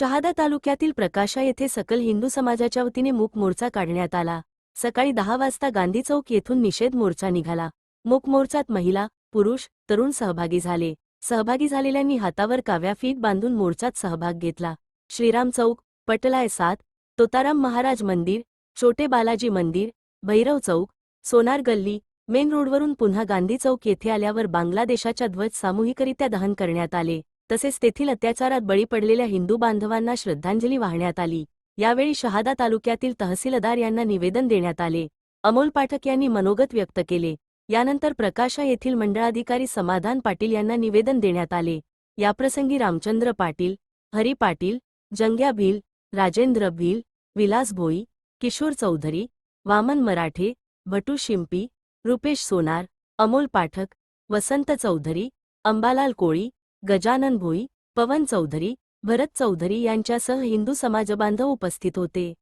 शहादा तालुक्यातील प्रकाशा येथे सकल हिंदू समाजाच्या वतीने मूक मोर्चा काढण्यात आला. सकाळी दहा वाजता गांधी चौक येथून निषेध मोर्चा निघाला. मूक मोर्चात महिला पुरुष तरुण सहभागी झाले. सहभागी झालेल्यांनी हातावर काव्या फीत बांधून मोर्चात सहभाग घेतला. श्रीराम चौक पटलाय सात तोताराम महाराज मंदिर छोटे बालाजी मंदिर भैरव चौक सोनार गल्ली मेन रोडवरून पुन्हा गांधी चौक येथे आल्यावर बांगलादेशाच्या ध्वज सामूहिकरित्या दहन करण्यात आले. तसेच तेथील अत्याचारात बळी पडलेल्या हिंदू बांधवांना श्रद्धांजली वाहण्यात आली. यावेळी शहादा तालुक्यातील तहसीलदार यांना निवेदन देण्यात आले. अमोल पाठक यांनी मनोगत व्यक्त केले. यानंतर प्रकाशा येथील मंडळाधिकारी समाधान पाटील यांना निवेदन देण्यात आले. याप्रसंगी रामचंद्र पाटील हरी पाटील जंग्या भील राजेंद्र भील विलास भोई किशोर चौधरी वामन मराठे भटू शिंपी रुपेश सोनार अमोल पाठक वसंत चौधरी अंबालाल कोळी गजानन भोई पवन चौधरी भरत चौधरी यांच्यासह हिंदू समाजबांधव उपस्थित होते.